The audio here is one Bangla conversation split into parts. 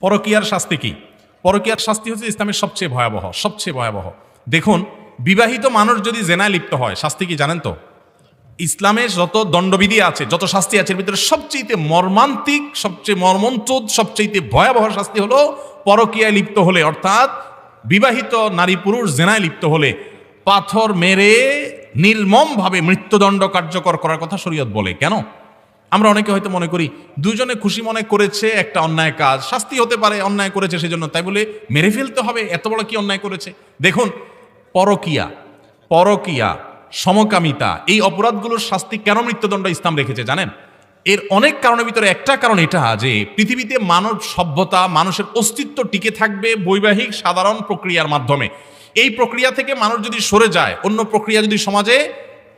পরকীয়ার শাস্তি কি? পরকীয়ার শাস্তি হচ্ছে ইসলামের সবচেয়ে ভয়াবহ সবচেয়ে ভয়াবহ। দেখুন, বিবাহিত মানুষ যদি জেনায় লিপ্ত হয়, শাস্তি কি জানেন তো? ইসলামের যত দণ্ডবিধি আছে, যত শাস্তি আছে, এর ভিতরে সবচেয়ে মর্মান্তিক, সবচেয়ে মর্মন্তুদ সবচেয়ে ভয়াবহ শাস্তি হলো পরকীয়ায় লিপ্ত হলে, অর্থাৎ বিবাহিত নারী পুরুষ জেনায় লিপ্ত হলে পাথর মেরে নির্মমভাবে মৃত্যুদণ্ড কার্যকর করার কথা শরীয়ত বলে। কেন? আমরা অনেকে হয়তো মনে করি, দুজনে খুশি মনে করেছে একটা অন্যায় কাজ, শাস্তি হতে পারে, অন্যায় করেছে সেজন্য। তাই বলে মেরে ফেলতে হবে, এত বড় কি অন্যায় করেছে? দেখুন, পরকিয়া পরকিয়া, সমকামিতা, এই অপরাধগুলোর শাস্তি কেন মৃত্যুদণ্ড ইসলাম রেখেছে জানেন? এর অনেক কারণের ভিতরে একটা কারণ এটা যে, পৃথিবীতে মানব সভ্যতা, মানুষের অস্তিত্ব টিকে থাকবে বৈবাহিক সাধারণ প্রক্রিয়ার মাধ্যমে। এই প্রক্রিয়া থেকে মানুষ যদি সরে যায়, অন্য প্রক্রিয়া যদি সমাজে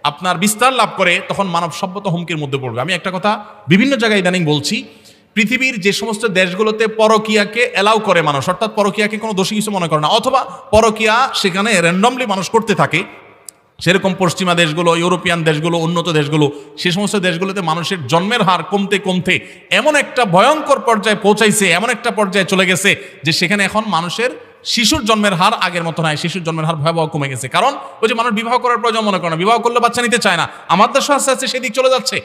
আপনার বিস্তার লাভ করে, তখন মানব সভ্যতা হুমকির মধ্যে পড়বে। আমি একটা কথা বিভিন্ন জায়গায় ইদানিং বলছি, পৃথিবীর যে সমস্ত দেশগুলোতে পরকিয়াকে এলাও করে মানুষ, অর্থাৎ পরকিয়াকে কোনো দোষী কিছু মনে করে না, অথবা পরকিয়া সেখানে র্যান্ডমলি মানুষ করতে থাকে, সেরকম পশ্চিমা দেশগুলো, ইউরোপিয়ান দেশগুলো, উন্নত দেশগুলো, সে সমস্ত দেশগুলোতে মানুষের জন্মের হার কমতে কমতে এমন একটা ভয়ঙ্কর পর্যায়ে পৌঁছাইছে, এমন একটা পর্যায়ে চলে গেছে যে সেখানে এখন মানুষের শিশুর জন্মের হার আগের মতো নাই, শিশুর জন্মের হার ভয়াবহ কমে গেছে। কারণ ওই যে মানুষ বিবাহ করার প্রয়োজন মনে করে না, বিবাহ করলে বাচ্চা নিতে চায় না, আমার দেশে আস্তে আস্তে সেদিক চলে যাচ্ছে।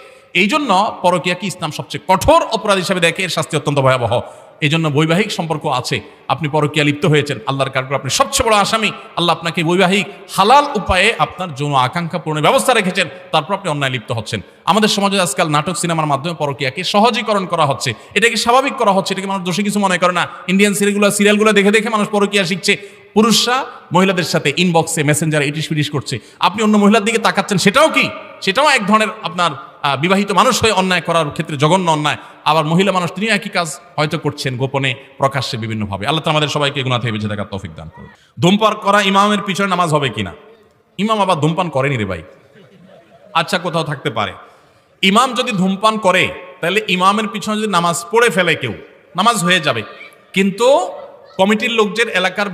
এই জন্য পরকিয়াকে ইসলাম সবচেয়ে কঠোর অপরাধ হিসেবে দেখে, এর শাস্তি অত্যন্ত ভয়াবহ। এই জন্য বৈবাহিক সম্পর্ক আছে। আপনি পরকিয়া লিপ্ত হয়েছেন, আল্লাহর কারণ আপনি সবচেয়ে বড় আসামি। আল্লাহ আপনাকে বৈবাহিক, হালাল উপায়ে আপনার যৌন আকাঙ্ক্ষা পূরণের ব্যবস্থা রেখেছেন, তারপর আপনি অন্যায় লিপ্ত হচ্ছেন। আমাদের সমাজে আজকাল নাটক সিনেমার মাধ্যমে পরকিয়াকে সহজীকরণ করা হচ্ছে। এটাকে স্বাভাবিক করা হচ্ছে, এটাকে মানুষ দোষী কিছু মনে করে না। ইন্ডিয়ান সিরিয়ালগুলো সিরিয়ালগুলো দেখে দেখে মানুষ পরকিয়া শিখছে। পুরুষরা মহিলাদের সাথে ইনবক্সে মেসেঞ্জারে ইটিস পিটিস করছে। আপনি অন্য মহিলার দিকে তাকাচ্ছেন, সেটাও কি? সেটাও এক ধরনের আপনার বিবাহিত মানুষ হয়ে অন্যায় করার ক্ষেত্রে জঘন্য অন্যায়, আবার মহিলা মানুষ তিনি একই কাজ হয়তো করছেন গোপনে, প্রকাশ্যে বিভিন্নভাবে। আল্লাহ তাআলা আমাদের সবাইকে গুণা থেকে বেঁচে থাকার তৌফিক দান করুন। ধূমপান করা ইমামের পিছনে নামাজ হবে কিনা? ইমাম আবার ধূমপান করেনি রে ভাই। আচ্ছা কোথাও থাকতে পারে। ইমাম যদি ধূমপান করে, তাহলে ইমামের পিছনে যদি নামাজ পড়ে ফেলে কেউ, নামাজ হয়ে যাবে। কিন্তু কমিটির লোকদের এলাকার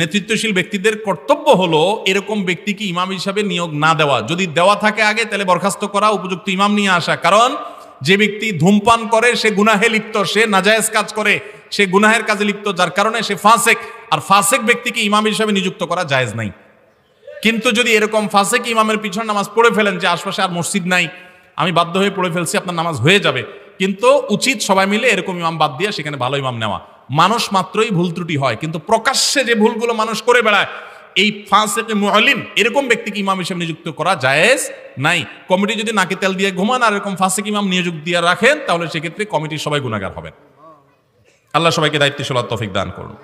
নেতৃত্বশীল ব্যক্তিদের কর্তব্য হলো এরকম ব্যক্তিকে ইমাম হিসাবে নিয়োগ না দেওয়া। যদি দেওয়া থাকে আগে, তাহলে বরখাস্ত করা, উপযুক্ত ইমাম নিয়ে আসা। কারণ যে ব্যক্তি ধূমপান করে, সে গুনাহে লিপ্ত, সে নাজায়েজ কাজ করে, সে গুনাহের কাজে লিপ্ত, যার কারণে সে ফাসেক। আর ফাসেক ব্যক্তিকে ইমাম হিসাবে নিযুক্ত করা জায়েজ নাই। কিন্তু যদি এরকম ফাঁসে কি ইমামের পিছনে নামাজ পড়ে ফেলেন যে আশপাশে আর মসজিদ নাই, আমি বাধ্য হয়ে পড়ে ফেলছি, আপনার নামাজ হয়ে যাবে। কিন্তু উচিত সবাই মিলে এরকম ইমাম বাদ দিয়ে সেখানে ভালো ইমাম নেওয়া। মানুষ মাত্রই ভুল ত্রুটি হয়, কিন্তু প্রকাশ্যে যে ভুলগুলো মানুষ করে বেড়ায়, এই ফাঁসেকে মুআলিম, এরকম ব্যক্তিকে ইমাম হিসেবে নিযুক্ত করা জায়েজ নাই। কমিটি যদি নাকে তেল দিয়ে ঘুমান আর এরকম ফাঁসেক ইমাম নিয়োগ দিয়ে রাখেন, তাহলে সেক্ষেত্রে কমিটির সবাই গুণাগার হবেন। আল্লাহ সবাইকে দায়িত্বশীল তফিক দান করুন।